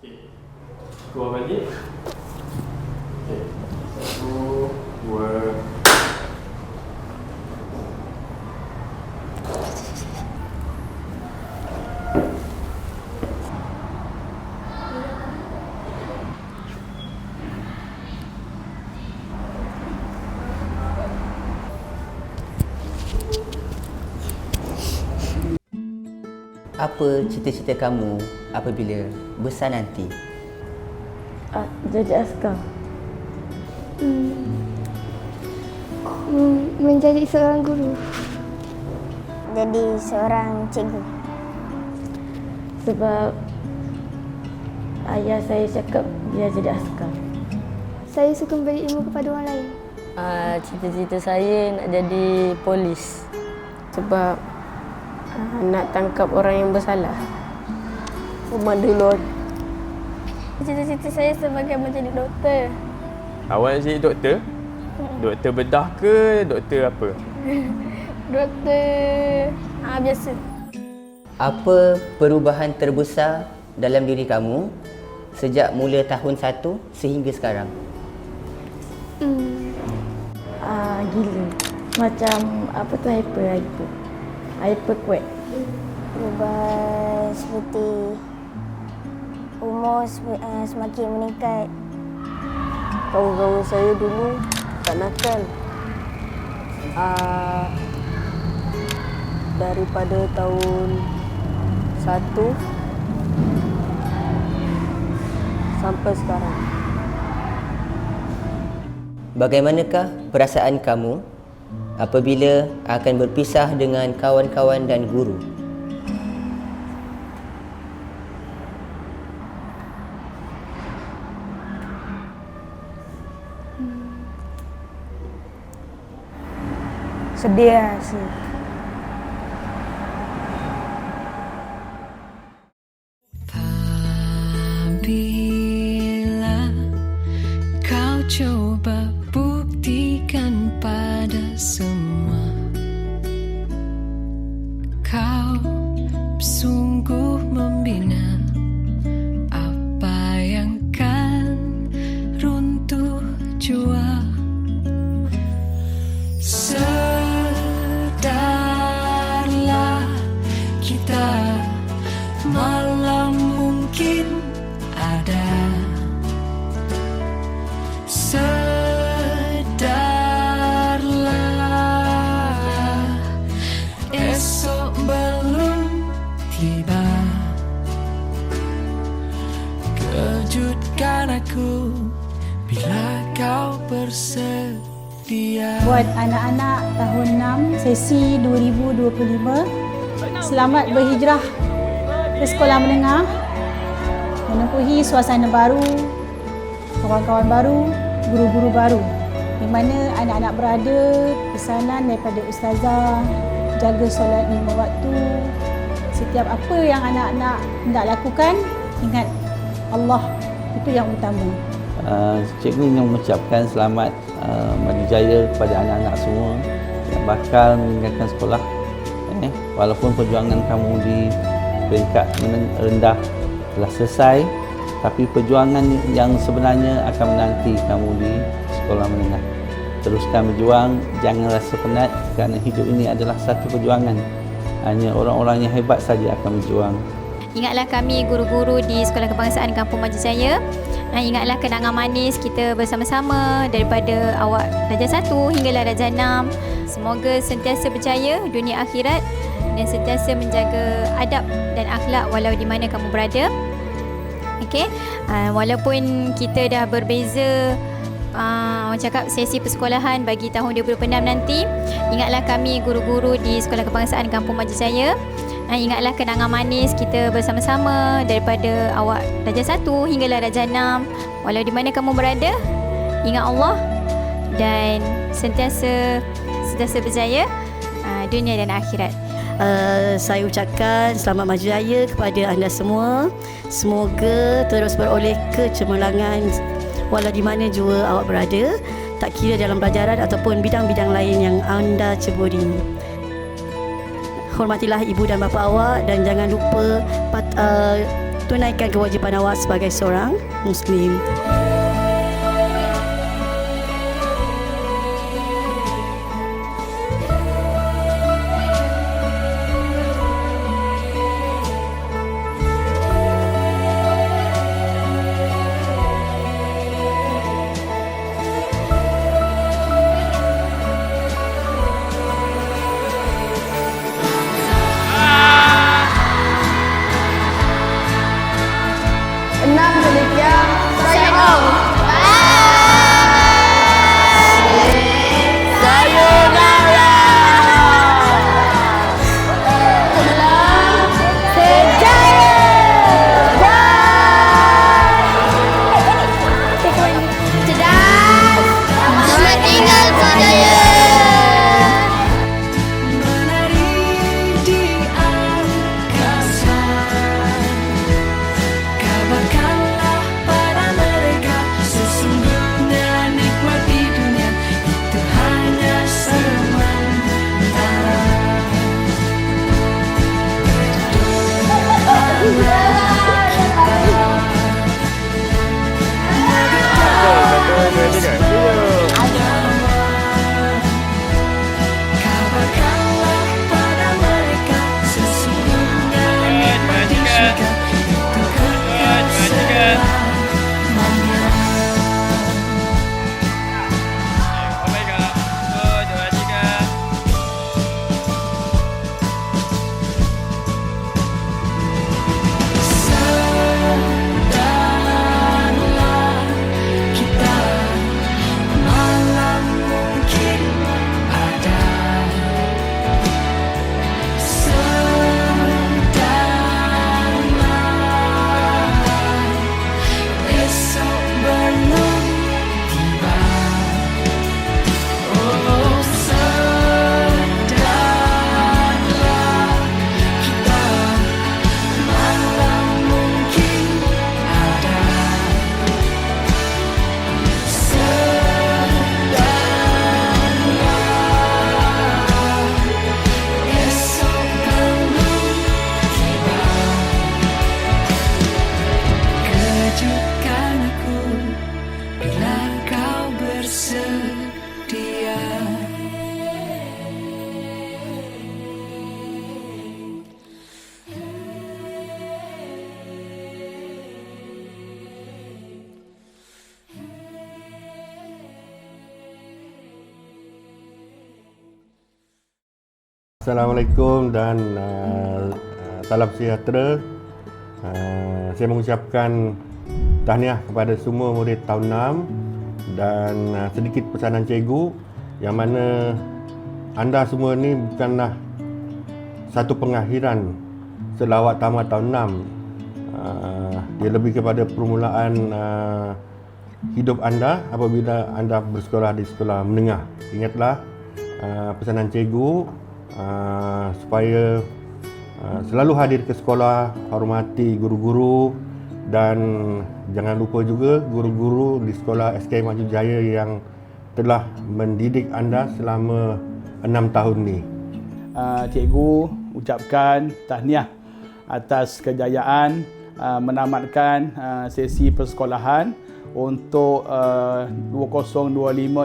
Okey. Keluar balik. Okey. Satu, dua. Apa cita-cita kamu apabila besar nanti? Ah, jadi askar. Hmm, menjadi seorang guru. Jadi seorang cikgu. Sebab ayah saya cakap dia jadi askar. Saya suka memberi ilmu kepada orang lain. Uh, cita-cita saya nak jadi polis sebab uh, nak tangkap orang yang bersalah. Pemandu law. Cita-cita saya sebagai menjadi doktor. Awak nak jadi doktor? Doktor bedah ke doktor apa? Doktor ah biasa. Apa perubahan terbesar dalam diri kamu sejak mula tahun 1 sehingga sekarang? Hmm, Ah, gila. Macam apa tu hyper hyper. Hyper kuat. Berubah seperti umur uh, semakin meningkat. Kawan-kawan saya dulu tak nakal. Uh, daripada tahun satu sampai sekarang. Bagaimanakah perasaan kamu apabila akan berpisah dengan kawan-kawan dan guru? Sedih lah sih. Kau coba buktikan pada semua Kau sungguh membina Apa yang runtuh jua Sedarlah Kejutkan aku bila kau bersedia. Buat anak-anak tahun 6 sesi 2025 selamat berhijrah ke sekolah menengah. Menempuhi suasana baru kawan-kawan baru guru-guru baru. Di mana anak-anak berada pesanan daripada ustazah jaga solat lima waktu. Setiap apa yang anak-anak hendak lakukan ingat Allah itu yang utama Uh, cikgu ingin mengucapkan selamat uh, maju jaya kepada anak-anak semua yang bakal meninggalkan sekolah. Eh, walaupun perjuangan kamu di peringkat rendah telah selesai, tapi perjuangan yang sebenarnya akan menanti kamu di sekolah menengah. Teruskan berjuang, jangan rasa penat kerana hidup ini adalah satu perjuangan. Hanya orang-orang yang hebat saja akan berjuang. Ingatlah kami guru-guru di Sekolah Kebangsaan Kampung Maju Jaya. Ah, Ingatlah kenangan manis kita bersama-sama daripada awak darjah 1 hinggalah darjah 6. Semoga sentiasa berjaya dunia akhirat dan sentiasa menjaga adab dan akhlak walau di mana kamu berada. Okey. Uh, walaupun kita dah berbeza uh, orang cakap sesi persekolahan bagi tahun 2026 nanti, ingatlah kami guru-guru di Sekolah Kebangsaan Kampung Maju Jaya Ha, ingatlah kenangan manis kita bersama-sama daripada awak darjah 1 hinggalah darjah 6. Walau di mana kamu berada, ingat Allah dan sentiasa sentiasa berjaya uh, dunia dan akhirat. Uh, saya ucapkan selamat maju jaya kepada anda semua. Semoga terus beroleh kecemerlangan walau di mana jua awak berada, tak kira dalam pelajaran ataupun bidang-bidang lain yang anda ceburi. Hormatilah ibu dan bapa awak dan jangan lupa pat, uh, tunaikan kewajipan awak sebagai seorang Muslim. Assalamualaikum dan uh, uh, salam sejahtera. Uh, saya mengucapkan tahniah kepada semua murid tahun 6 dan uh, sedikit pesanan cikgu yang mana anda semua ni bukanlah satu pengakhiran setelah awak tamat tahun 6. Uh, dia lebih kepada permulaan uh, hidup anda apabila anda bersekolah di sekolah menengah. Ingatlah uh, pesanan cikgu uh, supaya uh, selalu hadir ke sekolah, hormati guru-guru dan jangan lupa juga guru-guru di sekolah SK Maju Jaya yang telah mendidik anda selama enam tahun ni. uh, cikgu ucapkan tahniah atas kejayaan uh, menamatkan uh, sesi persekolahan untuk uh, 2025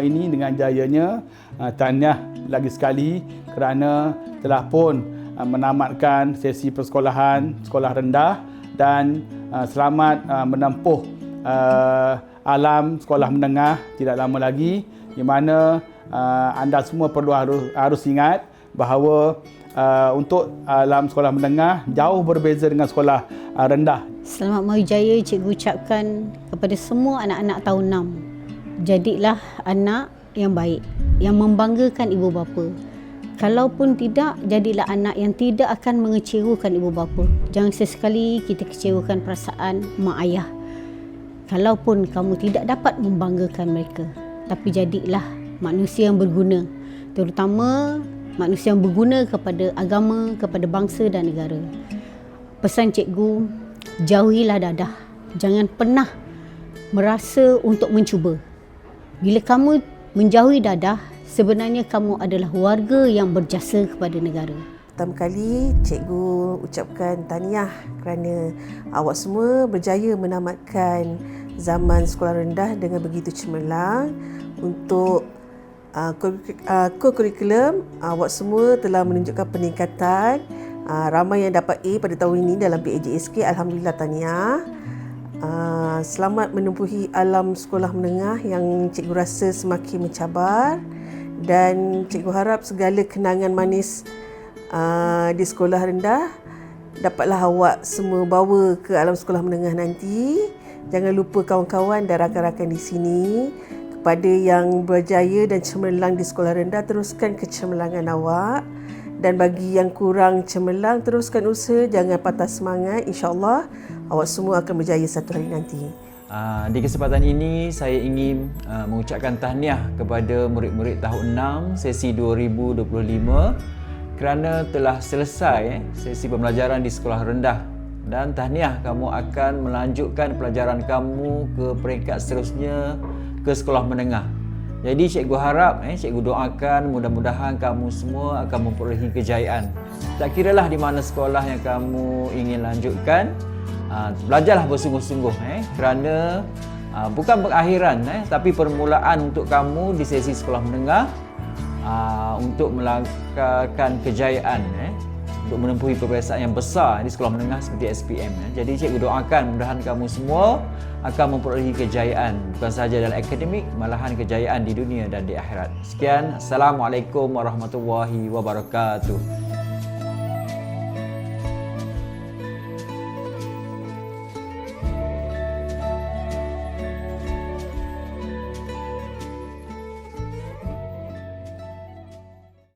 ini dengan jayanya uh, tahniah lagi sekali kerana telah pun uh, menamatkan sesi persekolahan sekolah rendah dan uh, selamat uh, menempuh uh, alam sekolah menengah tidak lama lagi di mana anda semua perlu harus harus ingat bahawa untuk alam sekolah menengah jauh berbeza dengan sekolah rendah. Selamat Maju Jaya cikgu ucapkan kepada semua anak-anak tahun 6. Jadilah anak yang baik, yang membanggakan ibu bapa. Kalaupun tidak, jadilah anak yang tidak akan mengecewakan ibu bapa. Jangan sesekali kita kecewakan perasaan mak ayah. Kalaupun kamu tidak dapat membanggakan mereka, tapi jadilah manusia yang berguna. Terutama manusia yang berguna kepada agama, kepada bangsa dan negara. Pesan cikgu, jauhilah dadah. Jangan pernah merasa untuk mencuba. Bila kamu menjauhi dadah, sebenarnya kamu adalah warga yang berjasa kepada negara. pertama kali cikgu ucapkan tahniah kerana awak semua berjaya menamatkan zaman sekolah rendah dengan begitu cemerlang. Untuk uh, co-curriculum awak semua telah menunjukkan peningkatan uh, ramai yang dapat A pada tahun ini dalam PAJSK Alhamdulillah tahniah. Uh, selamat menempuhi alam sekolah menengah yang cikgu rasa semakin mencabar dan cikgu harap segala kenangan manis uh, di sekolah rendah dapatlah awak semua bawa ke alam sekolah menengah nanti. Jangan lupa kawan-kawan dan rakan-rakan di sini kepada yang berjaya dan cemerlang di sekolah rendah teruskan kecemerlangan awak dan bagi yang kurang cemerlang teruskan usaha jangan patah semangat insyaallah awak semua akan berjaya satu hari nanti. Uh, di kesempatan ini saya ingin uh, mengucapkan tahniah kepada murid-murid tahun 6 sesi 2025 kerana telah selesai eh, sesi pembelajaran di sekolah rendah dan tahniah kamu akan melanjutkan pelajaran kamu ke peringkat seterusnya ke sekolah menengah. Jadi cikgu harap, eh, cikgu doakan mudah-mudahan kamu semua akan memperolehi kejayaan. Tak kiralah di mana sekolah yang kamu ingin lanjutkan, uh, belajarlah bersungguh-sungguh eh, kerana uh, bukan perakhiran eh, tapi permulaan untuk kamu di sesi sekolah menengah uh, untuk melangkahkan kejayaan eh, untuk menempuhi peperiksaan yang besar di sekolah menengah seperti SPM. Eh. Jadi cikgu doakan mudahan kamu semua akan memperolehi kejayaan bukan sahaja dalam akademik malahan kejayaan di dunia dan di akhirat. Sekian, Assalamualaikum warahmatullahi wabarakatuh.